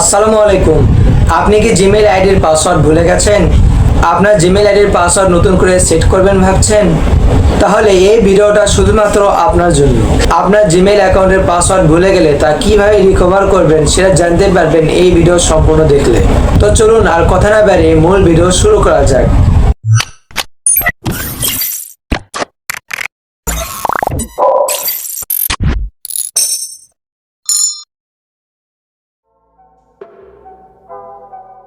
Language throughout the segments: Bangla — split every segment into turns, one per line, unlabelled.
আসসালামু আলাইকুম। আপনি কি জিমেল আইডির পাসওয়ার্ড ভুলে গেছেন? আপনার জিমেল আইডির পাসওয়ার্ড নতুন করে সেট করবেন ভাবছেন? তাহলে এই ভিডিওটা শুধুমাত্র আপনার জন্য। আপনার জিমেল অ্যাকাউন্টের পাসওয়ার্ড ভুলে গেলে তা কীভাবে রিকভার করবেন সেটা জানতে পারবেন এই ভিডিও সম্পূর্ণ দেখলে। তো চলুন আর কথা না বাড়িয়ে মূল ভিডিও শুরু করা যাক।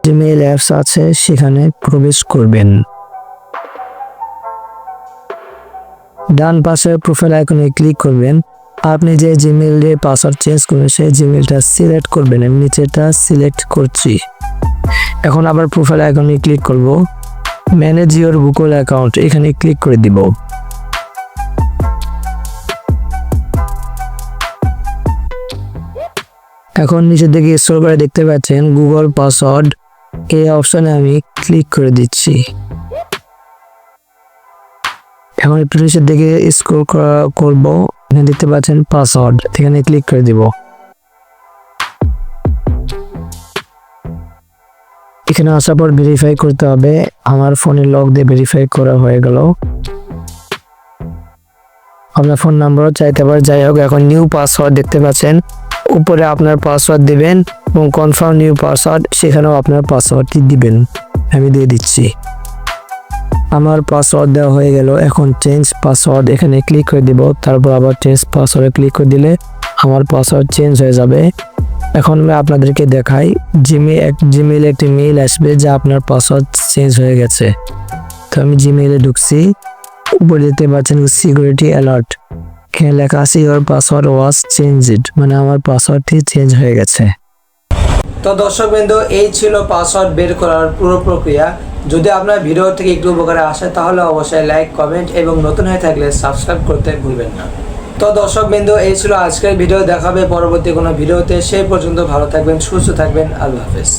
জিমেইল অ্যাপস আছে, সেখানে প্রবেশ করবেন। ডান পাশে প্রোফাইল আইকনে ক্লিক করবেন। আপনি যে জিমেইলে পাসওয়ার্ড চেঞ্জ করবেন, সেই জিমেইলটা সিলেক্ট করবেন। আমি নিচেটা সিলেক্ট করছি। এখন আবার প্রোফাইল আইকনে ক্লিক করব। ম্যানেজ ইওর গুগল অ্যাকাউন্ট এখানে ক্লিক করে দিব। এখন নিচের দিকে স্ক্রল করে দেখতে পাচ্ছেন গুগল পাসওয়ার্ড এই অপশনে আমি ক্লিক করে দিচ্ছি। এখন একটু নিচের দিকে স্ক্রল করব। এখানে দেখতে পাচ্ছেন পাসওয়ার্ড এখানে ক্লিক করে দিব। এখানে আসার পর ভেরিফাই করতে হবে। আমার ফোনে লক দিয়ে ভেরিফাই করা হয়ে গেল। আপনার ফোন নাম্বারও চাইতে পারে যাই হোক, এখন নিউ পাসওয়ার্ড দেখতে পাচ্ছেন। উপরে আপনার পাসওয়ার্ড দিবেন এবং কনফার্ম নিউ পাসওয়ার্ড সেখানেও আপনার পাসওয়ার্ডটি দিবেন। আমি দিয়ে দিচ্ছি। আমার পাসওয়ার্ড দেওয়া হয়ে গেল। এখন চেঞ্জ পাসওয়ার্ড এখানে ক্লিক করে দিব। তারপর আবার চেঞ্জ পাসওয়ার্ডে ক্লিক করে দিলে আমার পাসওয়ার্ড চেঞ্জ হয়ে যাবে। এখন আমি আপনাদেরকে দেখাই। জিমে এক জিমেইল একটি মেইল আসবে যা আপনার পাসওয়ার্ড চেঞ্জ হয়ে গেছে। তো আমি জিমেইলে ঢুকছি। উপরে দেখতে পাচ্ছেন সিকিউরিটি অ্যালার্ট এখানে লেখা আছে ইওর পাসওয়ার্ড ওয়াজ চেঞ্জড মানে আমার পাসওয়ার্ডটি চেঞ্জ হয়ে গেছে। তো দর্শক বিন্দু এই ছিল পাসওয়ার্ড বের করার পুরো প্রক্রিয়া। যদি আপনার ভিডিও থেকে একটু উপকারে আসে, তাহলে অবশ্যই লাইক কমেন্ট এবং নতুন হয়ে থাকলে সাবস্ক্রাইব করতে ভুলবেন না। তো দর্শক বিন্দু এই ছিল আজকের ভিডিও। দেখাবে পরবর্তী কোনো ভিডিওতে। সেই পর্যন্ত ভালো থাকবেন, সুস্থ থাকবেন। আল্লাহ হাফেজ।